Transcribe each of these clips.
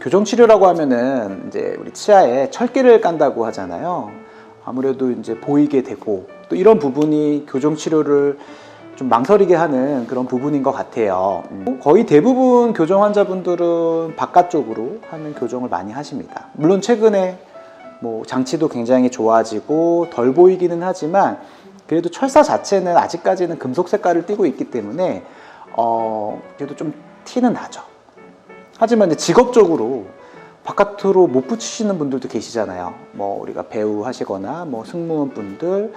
교정 치료라고 하면은 이제 우리 치아에 철기를 깐다고 하잖아요. 아무래도 이제 보이게 되고 또 이런 부분이 교정 치료를 좀 망설이게 하는 그런 부분인 것 같아요. 음. 거의 대부분 교정 환자분들은 바깥쪽으로 하는 교정을 많이 하십니다. 물론 최근에 뭐 장치도 굉장히 좋아지고 덜 보이기는 하지만 그래도 철사 자체는 아직까지는 금속 색깔을 띠고 있기 때문에 어 그래도 좀 티는 나죠. 하지만 이제 직업적으로 바깥으로 못 붙이시는 분들도 계시잖아요. 뭐 우리가 배우 하시거나 뭐 승무원 분들,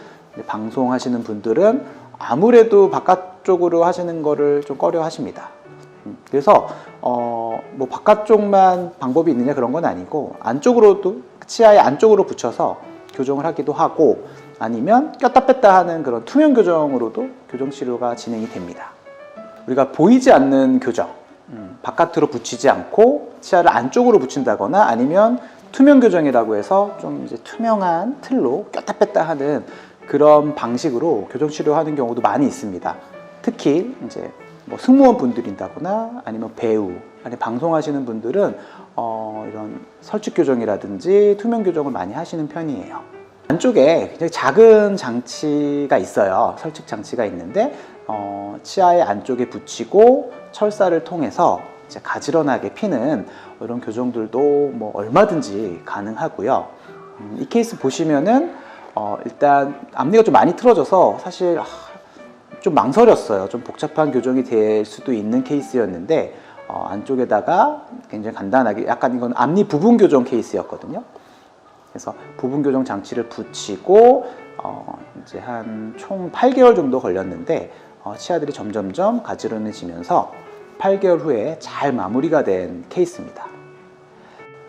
방송하시는 분들은 아무래도 바깥쪽으로 하시는 거를 좀 꺼려 하십니다. 음, 그래서 어 뭐 바깥쪽만 방법이 있느냐 그런 건 아니고 안쪽으로도 치아의 안쪽으로 붙여서 교정을 하기도 하고 아니면 꼈다 뺐다 하는 그런 투명 교정으로도 교정 치료가 진행이 됩니다. 우리가 보이지 않는 교정, 음, 바깥으로 붙이지 않고 치아를 안쪽으로 붙인다거나 아니면 투명 교정이라고 해서 좀 이제 투명한 틀로 꼈다 뺐다 하는 그런 방식으로 교정 치료하는 경우도 많이 있습니다. 특히 이제 뭐 승무원 분들인다거나 아니면 배우 아니 방송하시는 분들은 어, 이런 설치 교정이라든지 투명 교정을 많이 하시는 편이에요. 안쪽에 굉장히 작은 장치가 있어요. 설치 장치가 있는데 어, 치아의 안쪽에 붙이고 철사를 통해서 이제 가지런하게 피는 이런 교정들도 뭐 얼마든지 가능하고요. 음, 이 케이스 보시면은 어, 일단 앞니가 좀 많이 틀어져서 사실 아, 좀 망설였어요. 좀 복잡한 교정이 될 수도 있는 케이스였는데 어, 안쪽에다가 굉장히 간단하게 약간 이건 앞니 부분 교정 케이스였거든요. 그래서 부분 교정 장치를 붙이고 어, 이제 한 총 8개월 정도 걸렸는데 어, 치아들이 점점점 가지런해지면서 8개월 후에 잘 마무리가 된 케이스입니다.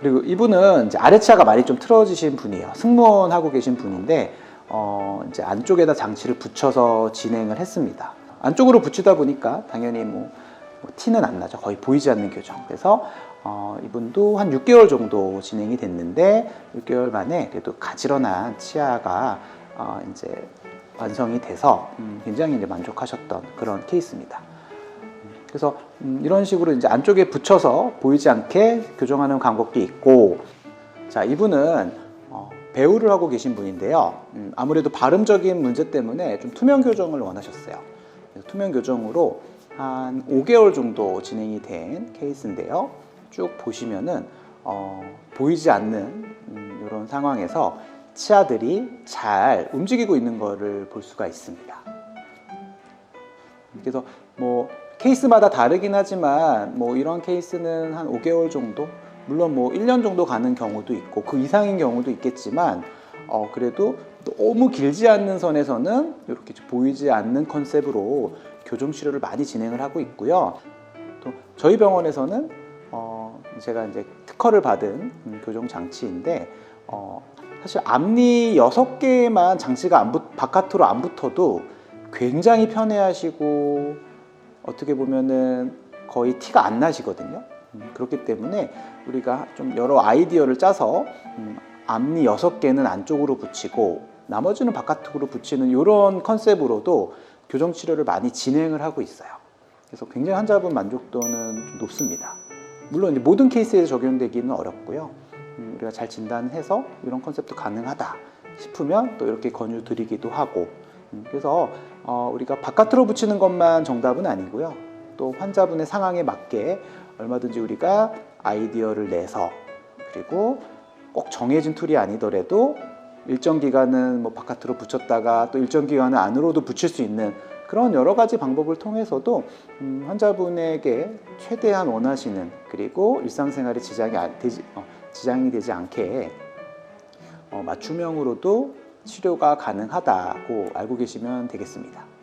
그리고 이분은 이제 아래 치아가 많이 좀 틀어지신 분이에요. 승무원 하고 계신 분인데 어, 이제 안쪽에다 장치를 붙여서 진행을 했습니다. 안쪽으로 붙이다 보니까 당연히 뭐, 뭐 티는 안 나죠. 거의 보이지 않는 교정. 그래서 어, 이분도 한 6개월 정도 진행이 됐는데 6개월 만에 그래도 가지런한 치아가 어, 이제 완성이 돼서 음, 굉장히 이제 만족하셨던 그런 케이스입니다. 음, 그래서 음, 이런 식으로 이제 안쪽에 붙여서 보이지 않게 교정하는 방법도 있고, 자 이분은 어, 배우를 하고 계신 분인데요. 음, 아무래도 발음적인 문제 때문에 좀 투명 교정을 원하셨어요. 투명 교정으로 한 5개월 정도 진행이 된 케이스인데요. 쭉 보시면은 어, 보이지 않는 음, 이런 상황에서 치아들이 잘 움직이고 있는 것을 볼 수가 있습니다. 그래서 뭐 케이스마다 다르긴 하지만 뭐 이런 케이스는 한 5개월 정도 물론 뭐 1년 정도 가는 경우도 있고 그 이상인 경우도 있겠지만 어 그래도 너무 길지 않는 선에서는 이렇게 보이지 않는 컨셉으로 교정 치료를 많이 진행을 하고 있고요. 또 저희 병원에서는 어 제가 이제 특허를 받은 음, 교정 장치인데 어 사실 앞니 6개만 장치가 안 붙, 바깥으로 안 붙어도 굉장히 편해하시고 어떻게 보면은 거의 티가 안 나시거든요. 음, 그렇기 때문에 우리가 좀 여러 아이디어를 짜서 음, 앞니 6개는 안쪽으로 붙이고 나머지는 바깥으로 붙이는 이런 컨셉으로도 교정 치료를 많이 진행을 하고 있어요. 그래서 굉장히 환자분 만족도는 좀 높습니다. 물론 모든 케이스에 적용되기는 어렵고요. 음, 우리가 잘 진단해서 이런 컨셉도 가능하다 싶으면 또 이렇게 권유 드리기도 하고 음, 그래서 어, 우리가 바깥으로 붙이는 것만 정답은 아니고요. 또 환자분의 상황에 맞게 얼마든지 우리가 아이디어를 내서 그리고 꼭 정해진 툴이 아니더라도 일정 기간은 뭐 바깥으로 붙였다가 또 일정 기간은 안으로도 붙일 수 있는 그런 여러 가지 방법을 통해서도 음, 환자분에게 최대한 원하시는 그리고 일상생활에 지장이 안- 되지, 어, 지장이 되지 않게 어, 맞춤형으로도 치료가 가능하다고 알고 계시면 되겠습니다.